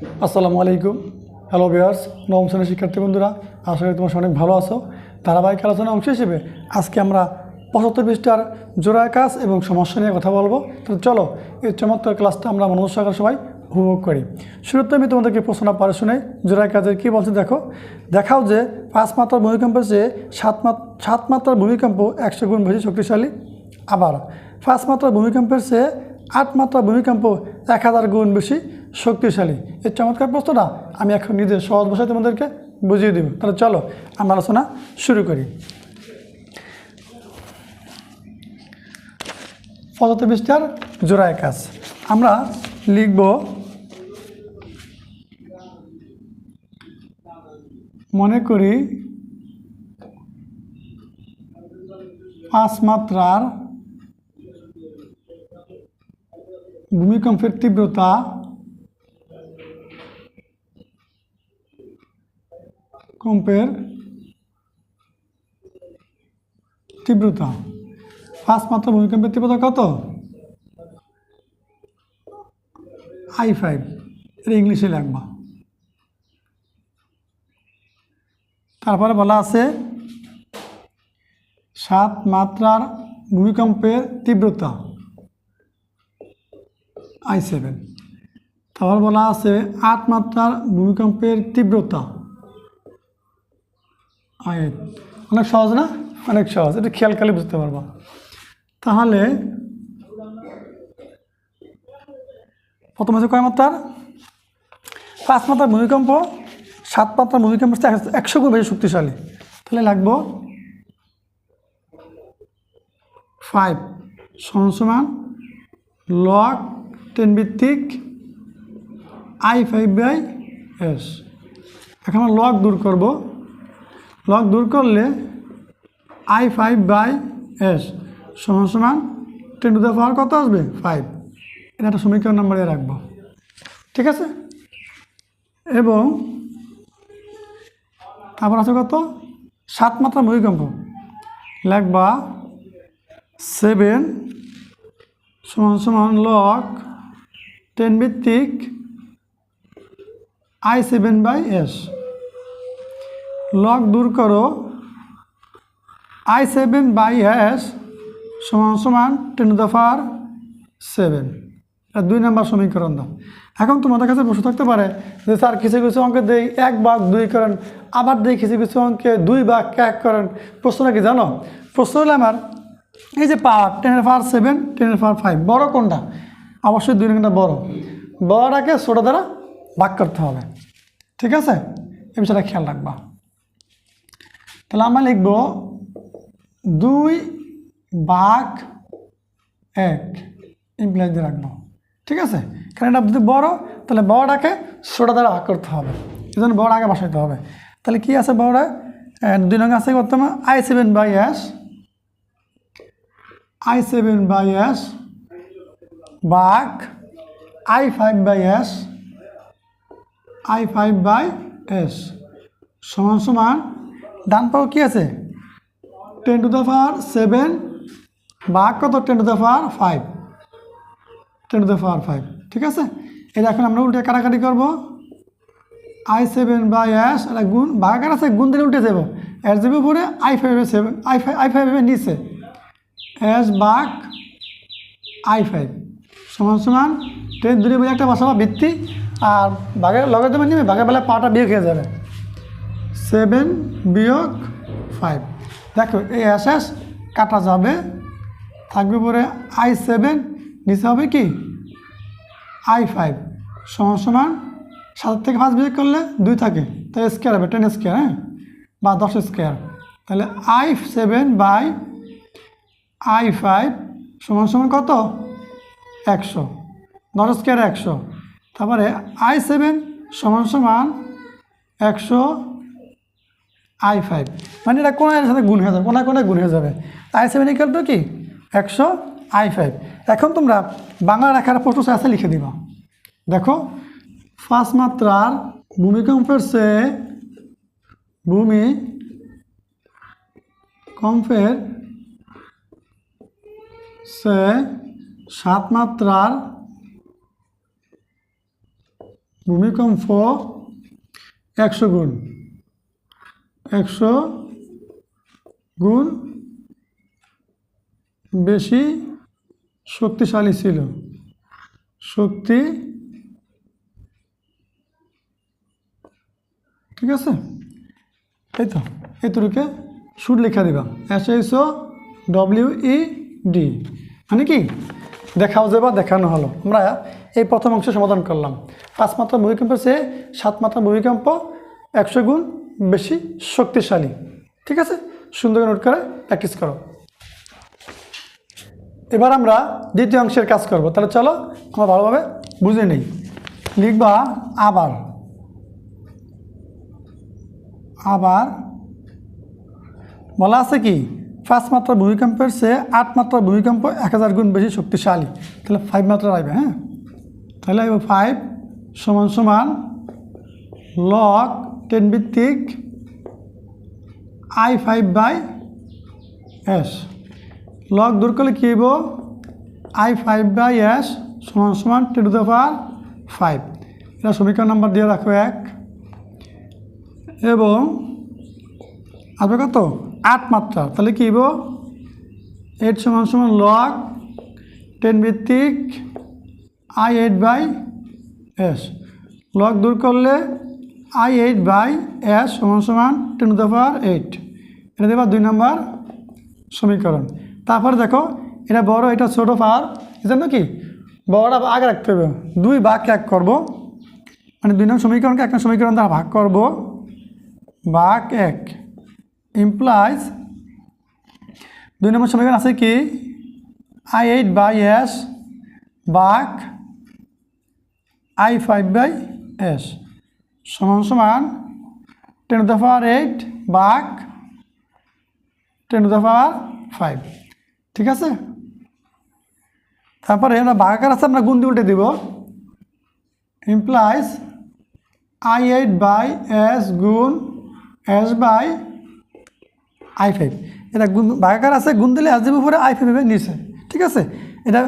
আসসালামু আলাইকুম। হ্যালো বিয়ার্স নবম শ্রেণির শিক্ষার্থী বন্ধুরা, আশা করি তোমার অনেক ভালো আছো। ধারাবাহিক আলোচনা অংশ হিসেবে আজকে আমরা পঁচাত্তর পৃষ্ঠার জোড়া কাজ এবং সমস্যা নিয়ে কথা বলব। তো চলো, এই চমৎকার ক্লাসটা আমরা মনোজ সহকারে সবাই উপভোগ করি। শুরুতে আমি তোমাদেরকে প্রশ্নটা পারে শুনে জোড়া কাজের কী বলছে দেখো। দেখাও যে পাঁচ মাত্রার ভূমিকম্পের চেয়ে সাত সাত মাত্রার ভূমিকম্প একশো গুণ বেশি শক্তিশালী। আবার পাঁচ মাত্রার ভূমিকম্পের চেয়ে আট মাত্রার ভূমিকম্প এক হাজার গুণ বেশি শক্তিশালী। এই চমৎকার প্রশ্নটা আমি এখন নিজের সহজ ভাষায় তোমাদেরকে বুঝিয়ে দেব। তাহলে চলো, আমরা আলোচনা শুরু করি। পঁচাত্তর পৃষ্ঠার জোড়ায় কাজ। আমরা লিখব মনে করি পাঁচ মাত্রার ভূমিকম্পের তীব্রতা কম্পের তীব্রতা। পাঁচ মাত্রা ভূমিকম্পের তীব্রতা কত? আই ফাইভ এটা ইংলিশে লিখবা। তারপরে বলা আছে, সাত মাত্রার ভূমিকম্পের তীব্রতা। আই সেভেন তারপর বলা আছে, আট মাত্রার ভূমিকম্পের তীব্রতা। এইট অনেক সহজ না? অনেক সহজ, এটা খেয়াল করলে বুঝতে পারবা। তাহলে, প্রথম আছে কয় মাত্রার? পাঁচ মাত্রার ভূমিকম্প, সাত মাত্রার ভূমিকম্প হচ্ছে একশো- গুণ বেশি শক্তিশালী। তাহলে লাগবো ফাইভ সমান লক টেন ভিত্তিক আই ফাইভ বাই এস এখন লক দূর করব। লক দূর করলে আই ফাইভ বাই এস সমান সমান টেন টু দ্য পাওয়ার কত আসবে? ফাইভ এটা একটা সমীকরণ নাম্বারে রাখব। ঠিক আছে? এবং তারপর আছে কত? সাত মাত্রা ভূমিকম্প লাগবা সেভেন সমান সমান লক টেন ভিত্তিক I seven by S log দূর করো। আই সেভেন বাই এস সমান সমান টেন পাওয়ার সেভেন এটা দুই নম্বর সমীকরণ দাও। এখন তোমাদের কাছে বসে থাকতে পারে যে স্যার কিছু কিছু অঙ্কে দেই এক ভাগ দুই করেন, আবার দেই কিছু কিছু অঙ্কে দুই ভাগ এক করেন। প্রশ্নটা কি জানো? প্রশ্ন হলো আমার, এই যে পাওয়ার টেনের পাওয়ার সেভেন টেনের পাওয়ার ফাইভ বড় কোনটা? অবশ্যই দুই নম্বরটা বড়। বড়টাকে ছোটো দ্বারা ভাগ করতে হবে। ঠিক আছে? এই বিষয়টা খেয়াল রাখবা। তাহলে আমরা লিখব দুই ভাগ এক ইমপ্লাইজ দিয়ে রাখব। ঠিক আছে? কারণ এটা যদি বড়, তাহলে বড়টাকে ছোটো দ্বারা ভাগ করতে হবে। এই জন্য বড় আগে বসাইতে হবে। তাহলে কি আছে বড়? দুই নং আছে বর্তমান I seven by S I seven by S বাঘ I five by S I five by S সমান সমান ডান পাও কি আছে? Ten to the power seven বাঘ কত? Ten to the power five ten to the power five ঠিক আছে? এটা এখন আমরা উল্টে কাটাকাটি করব। আই সেভেন বাই এস এটা গুণ ভাগাকার আছে, গুণ দিলে উল্টে যাব এস যাবে উপরে আই ফাইভের সেভেন আই ফাইভ আই ফাইভের নিচে। এস বাঘ আই ফাইভ সমান সমান টেন দূরে বলে একটা বসাবা ভিত্তি, আর বাঘের লগে দেবেন নিবে বাঘের বেলা পাটা বিয়ে খেয়ে যাবে। সেভেন বিয়োগ ফাইভ। দেখো, এই এস কাটা যাবে, থাকবে পরে আই সেভেন, নিচে হবে কি? আই ফাইভ সমান সমান সাত থেকে পাঁচ বিয়োগ করলে দুই থাকে তাই স্কোয়ার হবে, টেন স্কোয়ার হ্যাঁ? বা দশ স্কোয়ার। তাহলে I seven by I five সমান সমান কত? একশো। দশ স্কোয়ার একশো। তারপরে আই সেভেন সমান সমান একশো আই ফাইভ মানে এটা কোনার সাথে গুণ হয়ে যাবে, কোনায় কোনায় গুণ হয়ে যাবে। আই সেভেন ইকাল টু কি? একশো আই ফাইভ এখন তোমরা বাংলা লেখার প্রশ্ন আছে লিখে দিবা। দেখো পাঁচ মাত্রার ভূমিকম্পের সে ভূমি কম্পের সে সাত মাত্রার ভূমিকম্প একশো গুণ। একশো গুণ বেশি শক্তিশালী ছিল। শক্তি ঠিক আছে? এই তো, এতটুকে সুর লেখা দিবা। S S O W E D মানে কি? দেখাও যে বা দেখানো হলো। আমরা এই প্রথম অংশ সমাধান করলাম। পাঁচ মাত্রা ভূমিকম্পের চেয়ে সাত মাত্রা ভূমিকম্প একশো গুণ বেশি শক্তিশালী। ঠিক আছে? সুন্দর নোট করে প্র্যাকটিস করো। এবার আমরা দ্বিতীয় অংশের কাজ করব। তাহলে চলো, আমরা ভালোভাবে বুঝে নেই। লিখবা আবার। আবার। বলা আছে কি? পাঁচ মাত্রা ভূমিকম্পের চেয়ে আট মাত্রা ভূমিকম্প এক হাজার গুণ বেশি শক্তিশালী। তাহলে ফাইভ মাত্রা আসবে হ্যাঁ? তাহলে ফাইভ সমান সমান লক টেন ভিত্তিক I five by S log দূর করলে কী হইব? আই ফাইভ বাই এস সমান সমান টেন টু দ্য ফাইভ এটা সমীকরণ নাম্বার দিয়ে রাখো এক। এবং আসবে কত? আট মাত্রা। তাহলে কী হইব? এইট সমান সমান লগ টেন ভিত্তিক I eight by S log দূর করলে আই এইট বাই এস সমান সমান টেন টু পাওয়ার এইট এটা দেবা দুই নম্বর সমীকরণ। তারপরে দেখো, এটা বড়, এটা ছোটো পাওয়ার এজন্য কি? বড়টা আগে রাখতে হবে। দুই ভাগ এক করব। মানে দুই নম্বর সমীকরণকে একটা সমীকরণ দ্বারা ভাগ করব। ভাগ এক। ইমপ্লাইজ দুই নম্বর সমীকরণ আছে কি? আই এইট বাই এস ভাগ আই ফাইভ বাই এস সমান সমান ten to the power eight ভাগ ten to the power five ঠিক আছে? তারপরে আমরা ভাগাকার আছে, আমরা গুণ দিয়ে উল্টে দিব। Implies I eight by S গুণ এস বাই আই ফাইভ এটা গুণ ভাগাকার আছে, গুণ দিলে এস দিব উপরে আই ফাইভ নিচে। ঠিক আছে? এটা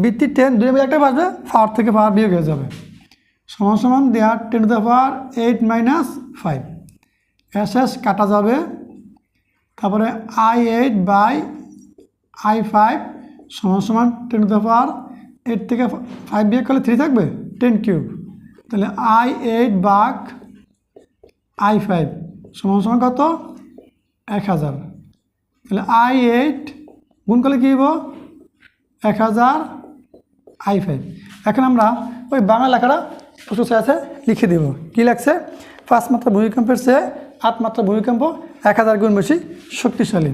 বৃত্তি টেন দুই একটা বাজবে ফাওয়ার থেকে পাওয়ার বিয়োগ হয়ে যাবে। সমান সমান দেওয়ার ten to the power eight minus five S S কাটা যাবে। তারপরে I eight by I five সমান সমান ten to the power eight থেকে ফাইভ বিয়োগ করলে থ্রি থাকবে? টেন কিউব তাহলে আই এইট বাঘ আই ফাইভ সমান সমান কত? এক হাজার। তাহলে আই এইট গুণ করলে কী হইব? এক হাজার আই ফাইভ এখন আমরা ওই বাংলা লেখাটা প্রশ্ন আছে, লিখে দেব। কী লাগছে? পাঁচ মাত্রা ভূমিকম্পের চেয়ে আট মাত্রা ভূমিকম্প এক হাজার গুণ বেশি শক্তিশালী।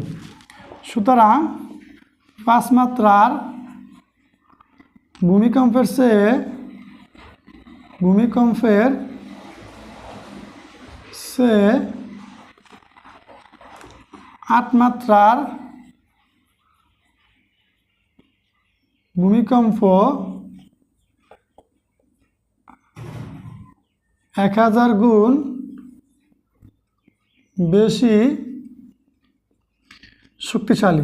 সুতরাং পাঁচ মাত্রার ভূমিকম্পের চেয়ে ভূমিকম্পের সে আট মাত্রার ভূমিকম্প এক হাজার গুণ বেশি শক্তিশালী।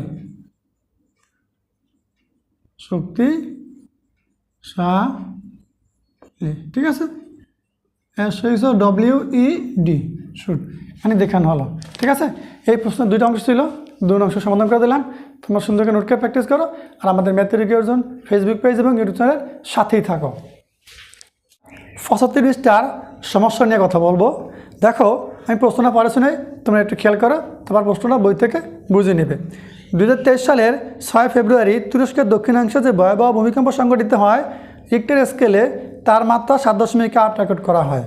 শক্তিশালী। ঠিক আছে? এস হইছ ডব্লিউ ই ডি। শুট। মানে দেখানো হলো। ঠিক আছে? এই প্রশ্ন দুইটা অংশ ছিল। দুই অংশ সমাধান করে দিলাম। তোমরা সুন্দর করে নোট করে। প্র্যাকটিস করো আর আমাদের ম্যাথেরিক অর্জন ফেসবুক পেজ এবং ইউটিউব চ্যানেলের সাথেই থাকো। পঁচাত্তর স্টার সমস্যা নিয়ে কথা বলব। দেখো, আমি প্রশ্নটা পড়ে শুনে তোমরা একটু খেয়াল করো, তোমার প্রশ্নটা বই থেকে বুঝে নেবে। দু হাজার তেইশ সালের ছয় ফেব্রুয়ারি তুরস্কের দক্ষিণাংশে যে ভয়াবহ ভূমিকম্প সংঘটিত হয় রিক্টার স্কেলে তার মাত্রা সাত দশমিক আট রেকর্ড করা হয়।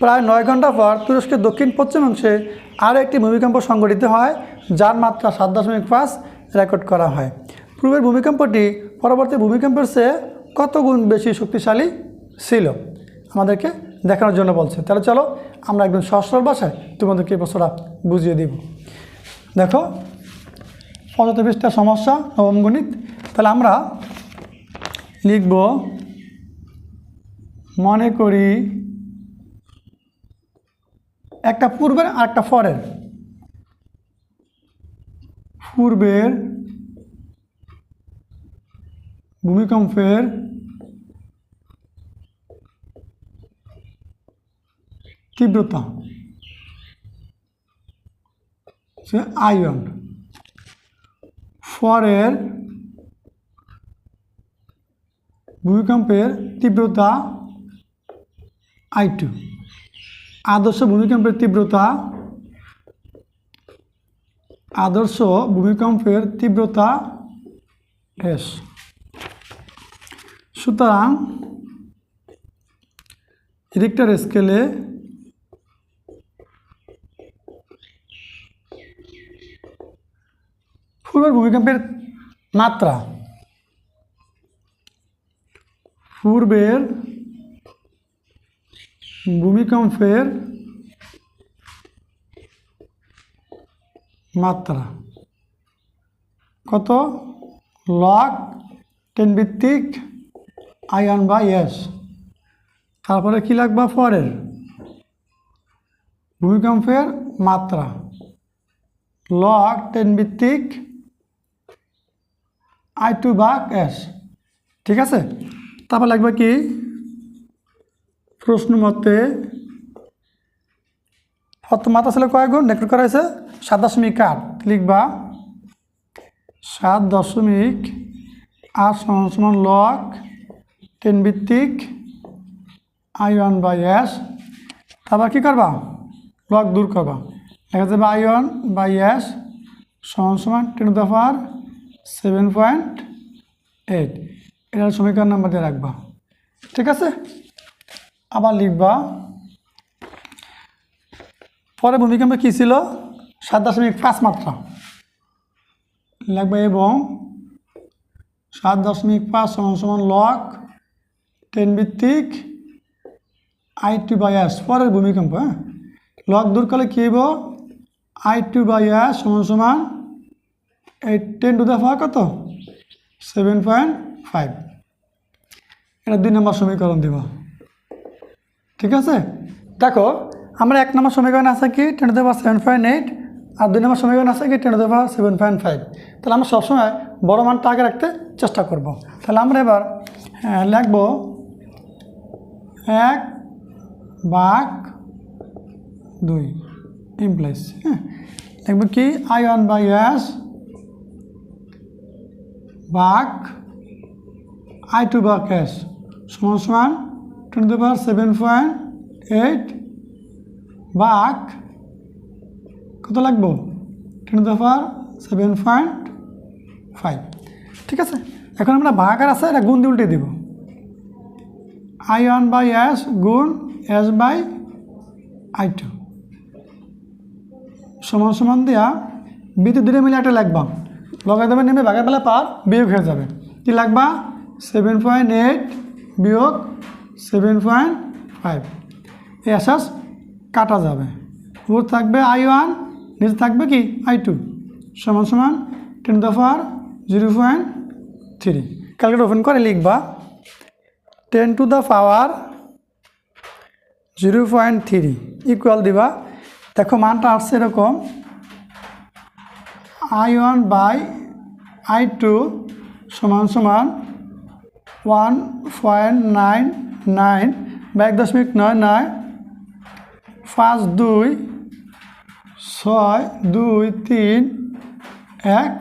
প্রায় নয় ঘণ্টা পর তুরস্কের দক্ষিণ পশ্চিম অংশে আরও একটি ভূমিকম্প সংঘটিত হয়, যার মাত্রা সাত দশমিক পাঁচ রেকর্ড করা হয়। পূর্বের ভূমিকম্পটি পরবর্তী ভূমিকম্পের চেয়ে কত গুণ বেশি শক্তিশালী ছিল? আমাদেরকে দেখানোর জন্য বলছে। তাহলে চলো আমরা একদম সহজ সরল ভাষায় তোমাদেরকে এই প্রশ্নটা বুঝিয়ে দিব। দেখো পঁচাত্তর সমস্যা, নবম গণিত। তাহলে আমরা লিখব, মনে করি একটা পূর্বের আর একটা পরের। পূর্বের ভূমিকম্পের তীব্রতা। সে আয়ন ফরের ভূমিকম্পের তীব্রতা আই টু। আদর্শ ভূমিকম্পের তীব্রতা আদর্শ ভূমিকম্পের তীব্রতা এস। সুতরাং রিক্টার স্কেলে পূর্বের ভূমিকম্পের মাত্রা। পূর্বের ভূমিকম্পের মাত্রা। কত? লক টেন ভিত্তিক আয়ন বা এস তারপরে কী লাগবে পরের? ভূমিকম্পের মাত্রা। লক টেন ভিত্তিক আই টু বা এস। ঠিক আছে? তারপর লাগবে কি? প্রশ্ন মতে মাত্রা ছিল কয় গুণ? রেকর্ড করা হয়েছে সাত দশমিক আট। লিখবা সাত দশমিক আট সমান লক টেন ভিত্তিক আই ওয়ান বাই এস। তারপর কী করবা? লক দূর করবা। দেখা যাবে আই ওয়ান বাই এস সমান সমান ten power seven point eight. এটার সমীকরণ নাম্বার দিয়ে রাখবা। ঠিক আছে? আবার লিখবা পরে ভূমিকম্পে কী ছিল? সাত দশমিক পাঁচ মাত্রা। লাগবে এবং সাত দশমিক পাঁচ সমান সমান লক টেন ভিত্তিক আই টু বাই এস পরের ভূমিকম্প হ্যাঁ? লক দূর করলে কী হইব? আই টু বাই এস সমান সমান এই টেন টু দ্য পাওয়ার কত? সেভেন পয়েন্ট ফাইভ এটা দুই নম্বর সমীকরণ দিব। ঠিক আছে? দেখো আমরা এক নম্বর সমীকরণ আছে কি? Ten to power seven point eight আর দুই নম্বর সমীকরণ আছে কি? Ten to power seven point five তাহলে আমরা সবসময় বড় মানটা আগে রাখতে চেষ্টা করব। তাহলে আমরা এবার হ্যাঁ, লিখব এক বাঘ দুই ইমপ্লাইস হ্যাঁ। লিখব কি? আই ওয়ান বাই এস বাঘ, আই টু বাঘ এস সমান সমান ten to power seven point eight বাঘ, কত লাগবো? Ten to power seven point five ঠিক আছে? এখন আমরা ভাগ আর আছে, এটা গুণ দিয়ে উল্টে দিব। আই ওয়ান বাই এস গুণ এস বাই আই টু সমান সমান দিয়া, বিদ্যুৎ দুটো মিলে একটা লাগবা লগাই দেবে নেমে ভাগের বেলা পার বিয়োগ হয়ে যাবে। কি লাগবা? সেভেন পয়েন্ট এইট বিয়োগ সেভেন পয়েন্ট ফাইভ এই আশ্বাস কাটা যাবে। উপর থাকবে আই ওয়ান নিচে থাকবে কি? আই টু সমান সমান টেন দফার zero point three calculate open করে লিখবা ten to the power zero point three equal দিবা। দেখো মানটা আসছে এরকম। I one by I two সমান সমান ওয়ান পয়েন্ট নাইন নাইন বা এক দশমিক নয় নয় পাঁচ দুই ছয় দুই তিন এক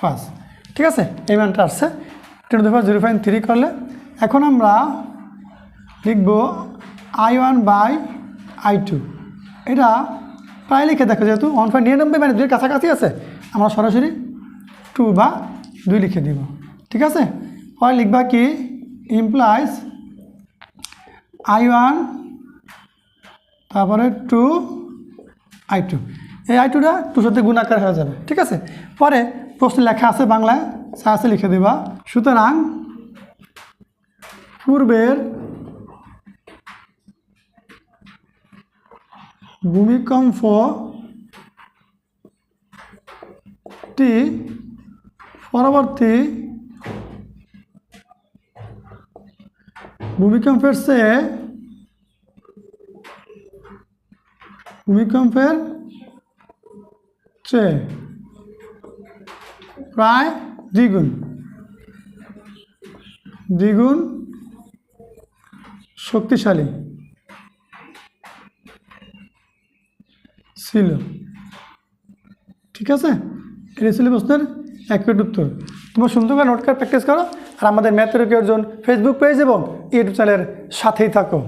পাঁচ। ঠিক আছে? এই মানটা আসছে। Ten to zero point three করলে এখন আমরা লিখব I one by I two এটা প্রায় লিখে দেখো, যেহেতু ওয়ান পয়েন্ট নিরানব্বই মানে দুই কাছাকাছি আছে। আমরা সরাসরি টু বা দুই লিখে দিব। ঠিক আছে? পরে লিখবা কি? ইমপ্লাইজ আই ওয়ান তারপরে টু আই টু এই আই টুটা টুর সাথে গুণাকার হয়ে যাবে। ঠিক আছে? পরে প্রশ্ন লেখা আছে বাংলায় সাহায্যে লিখে দেবা। সুতরাং পূর্বের ভূমিকম্পটি পরবর্তী ভূমিকম্পের চেয়ে ভূমিকম্পের চেয়ে প্রায় দ্বিগুণ দ্বিগুণ শক্তিশালী ছিল। ঠিক আছে? এটা ছিল প্রশ্নের অ্যাকুরেট উত্তর। তোমরা সুন্দর করে নোট কার্ড প্র্যাকটিস করো, আর আমাদের ম্যাথের কেউ ফেসবুক পেজ এবং ইউটিউব চ্যানেলের সাথেই থাকো।